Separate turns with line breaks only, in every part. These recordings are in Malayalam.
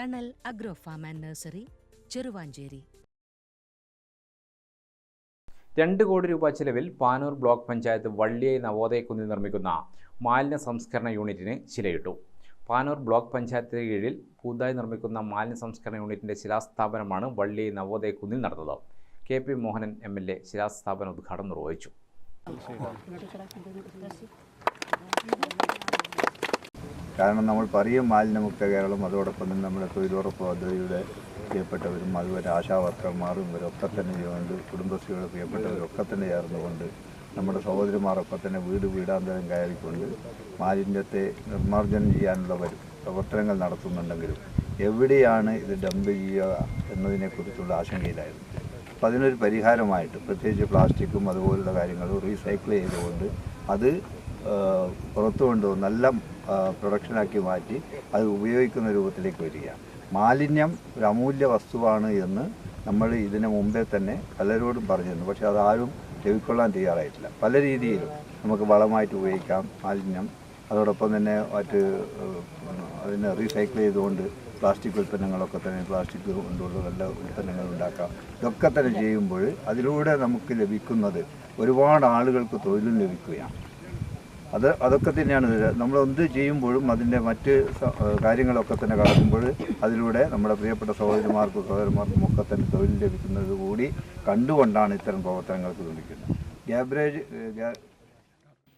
Thanal agro farm and nursery Cheruvanchery.
രണ്ട് കോടി രൂപ ചെലവിൽ പാനൂർ ബ്ലോക്ക് പഞ്ചായത്ത് വള്ളിയെ നവോദയക്കുന്നിൽ നിർമ്മിക്കുന്ന മാലിന്യ സംസ്കരണ യൂണിറ്റിന് ശിലയിട്ടു. പാനൂർ ബ്ലോക്ക് പഞ്ചായത്തിന് കീഴിൽ പുതുതായി നിർമ്മിക്കുന്ന മാലിന്യ സംസ്കരണ യൂണിറ്റിന്റെ ശിലാസ്ഥാപനമാണ് വള്ളിയെ നവോദയക്കുന്നിൽ നടന്നത്. K P Mohanan M L A ശിലാസ്ഥാപന ഉദ്ഘാടനം നിർവഹിച്ചു.
കാരണം നമ്മൾ പറയും മാലിന്യമുക്ത കേരളം അതോടൊപ്പം തന്നെ നമ്മുടെ തൊഴിലുറപ്പ് പദ്ധതിയുടെ പ്രിയപ്പെട്ടവരും അതുപോലെ ആശാ വർക്കർമാരും ഇവരൊക്കെ തന്നെ ചെയ്യുന്നുണ്ട്. കുടുംബശ്രീയുടെ പ്രിയപ്പെട്ടവരൊക്കെ തന്നെ ചേർന്നുകൊണ്ട് നമ്മുടെ സഹോദരിമാരൊക്കെ തന്നെ വീട് വീടാന്തരം കയറിക്കൊണ്ട് മാലിന്യത്തെ നിർമ്മാർജനം ചെയ്യാനുള്ള പരി- പ്രവർത്തനങ്ങൾ നടത്തുന്നുണ്ടെങ്കിലും എവിടെയാണ് ഇത് ഡംപ് ചെയ്യുക എന്നതിനെക്കുറിച്ചുള്ള ആശങ്കയിലായിരുന്നു. അപ്പം അതിനൊരു പരിഹാരമായിട്ട് പ്രത്യേകിച്ച് പ്ലാസ്റ്റിക്കും അതുപോലുള്ള കാര്യങ്ങളും റീസൈക്കിൾ ചെയ്തുകൊണ്ട് അത് പുറത്തു കൊണ്ടുവന്ന് നല്ല പ്രൊഡക്ഷനാക്കി മാറ്റി അത് ഉപയോഗിക്കുന്ന രൂപത്തിലേക്ക് വരിക. മാലിന്യം ഒരു അമൂല്യ വസ്തുവാണ് എന്ന് നമ്മൾ ഇതിനു മുമ്പേ തന്നെ പലരോടും പറഞ്ഞിരുന്നു. പക്ഷെ അതാരും ചെവിക്കൊള്ളാൻ തയ്യാറായിട്ടില്ല. പല രീതിയിലും നമുക്ക് വളമായിട്ട് ഉപയോഗിക്കാം മാലിന്യം. അതോടൊപ്പം തന്നെ മറ്റ് അതിനെ റീസൈക്കിൾ ചെയ്തുകൊണ്ട് പ്ലാസ്റ്റിക് ഉൽപ്പന്നങ്ങളൊക്കെ തന്നെ പ്ലാസ്റ്റിക് കൊണ്ടുള്ള നല്ല ഉൽപ്പന്നങ്ങൾ ഉണ്ടാക്കാം. ഇതൊക്കെ തന്നെ ചെയ്യുമ്പോൾ അതിലൂടെ നമുക്ക് ലഭിക്കുന്നത് ഒരുപാട് ആളുകൾക്ക് തൊഴിലും ലഭിക്കുകയാണ്. അത് അതൊക്കെ തന്നെയാണ്. നമ്മൾ എന്ത് ചെയ്യുമ്പോഴും അതിന്റെ മറ്റ് കാര്യങ്ങളൊക്കെ തന്നെ കാണുമ്പോൾ അതിലൂടെ നമ്മുടെ പ്രിയപ്പെട്ട സഹോദരിമാർക്കും സഹോദരന്മാർക്കും ഒക്കെ തന്നെ തൊഴിൽ ലഭിക്കുന്നത് കൂടി കണ്ടുകൊണ്ടാണ് ഇത്തരം പ്രവർത്തനങ്ങൾക്ക് ശ്രമിക്കുന്നത് garbage ഗ്യാ-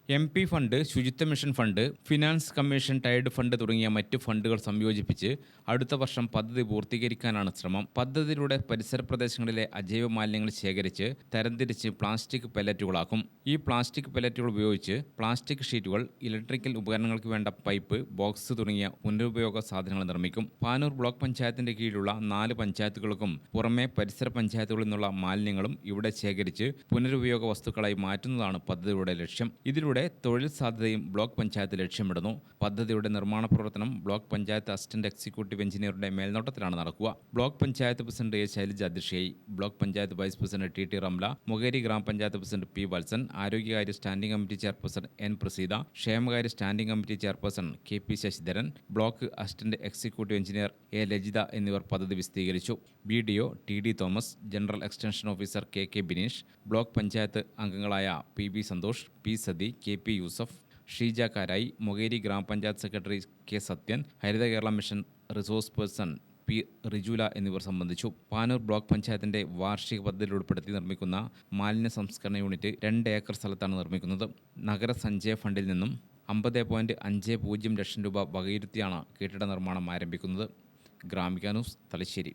M P fund Suchitwa mission fund finance commission tied fund തുടങ്ങിയ മറ്റ് ഫണ്ടുകൾ സംയോജിപ്പിച്ച് അടുത്ത വർഷം പദ്ധതി പൂർത്തീകരിക്കാനാണ് ശ്രമം. പദ്ധതിയിലൂടെ പരിസര പ്രദേശങ്ങളിലെ അജൈവ മാലിന്യങ്ങൾ ശേഖരിച്ച് തരംതിരിച്ച് പ്ലാസ്റ്റിക് പെലറ്റുകളാക്കും ഈ പ്ലാസ്റ്റിക് പെലറ്റുകൾ ഉപയോഗിച്ച് പ്ലാസ്റ്റിക് ഷീറ്റുകൾ ഇലക്ട്രിക്കൽ ഉപകരണങ്ങൾക്ക് വേണ്ട പൈപ്പ് ബോക്സ് തുടങ്ങിയ പുനരുപയോഗ സാധനങ്ങൾ നിർമ്മിക്കും. പാനൂർ ബ്ലോക്ക് പഞ്ചായത്തിന്റെ കീഴിലുള്ള നാല് പഞ്ചായത്തുകൾക്കും പുറമെ പരിസര പഞ്ചായത്തുകളിൽ നിന്നുള്ള മാലിന്യങ്ങളും ഇവിടെ ശേഖരിച്ച് പുനരുപയോഗ വസ്തുക്കളായി മാറ്റുന്നതാണ് പദ്ധതിയുടെ ലക്ഷ്യം. ഇതിലൂടെ തൊഴിൽ സാധ്യതയും ബ്ലോക്ക് പഞ്ചായത്ത് ലക്ഷ്യമിടുന്നു. പദ്ധതിയുടെ നിർമ്മാണ പ്രവർത്തനം ബ്ലോക്ക് പഞ്ചായത്ത് അസിസ്റ്റന്റ് എക്സിക്യൂട്ടീവ് എഞ്ചിനീയറുടെ മേൽനോട്ടത്തിലാണ് നടക്കുക. Block panchayat president A. Shailaja അധ്യക്ഷയായി block panchayat vice president T. T. Ramla. Mokeri ഗ്രാമപഞ്ചായത്ത് president P. Valsan. ആരോഗ്യകാര്യ standing committee chairperson N. Praseetha. ക്ഷേമകാര്യ standing committee chairperson K. P. Sasidharan. Block assistant executive engineer A. Lajitha എന്നിവർ പദ്ധതി വിശദീകരിച്ചു B. D. O. T. D. Thomas. General extension officer K. K. Bineesh. Block panchayat അംഗങ്ങളായ P. B Santhosh P. Sathi K P Yusuf Sheeja Karayi Mokeri ഗ്രാമപഞ്ചായത്ത് secretary K Sathyan Haritha Kerala mission resource person P Rijula എന്നിവർ സംബന്ധിച്ചു. പാനൂർ ബ്ലോക്ക് പഞ്ചായത്തിന്റെ വാർഷിക പദ്ധതിയിൽ ഉൾപ്പെടുത്തി നിർമ്മിക്കുന്ന മാലിന്യ സംസ്കരണ യൂണിറ്റ് രണ്ട് ഏക്കർ സ്ഥലത്താണ് നിർമ്മിക്കുന്നത്. നഗര സഞ്ചയ ഫണ്ടിൽ നിന്നും അമ്പത് പോയിന്റ് അഞ്ച് പൂജ്യം ലക്ഷം രൂപ വകയിരുത്തിയാണ് കെട്ടിട നിർമ്മാണം ആരംഭിക്കുന്നത്. Gramika news Thalassery.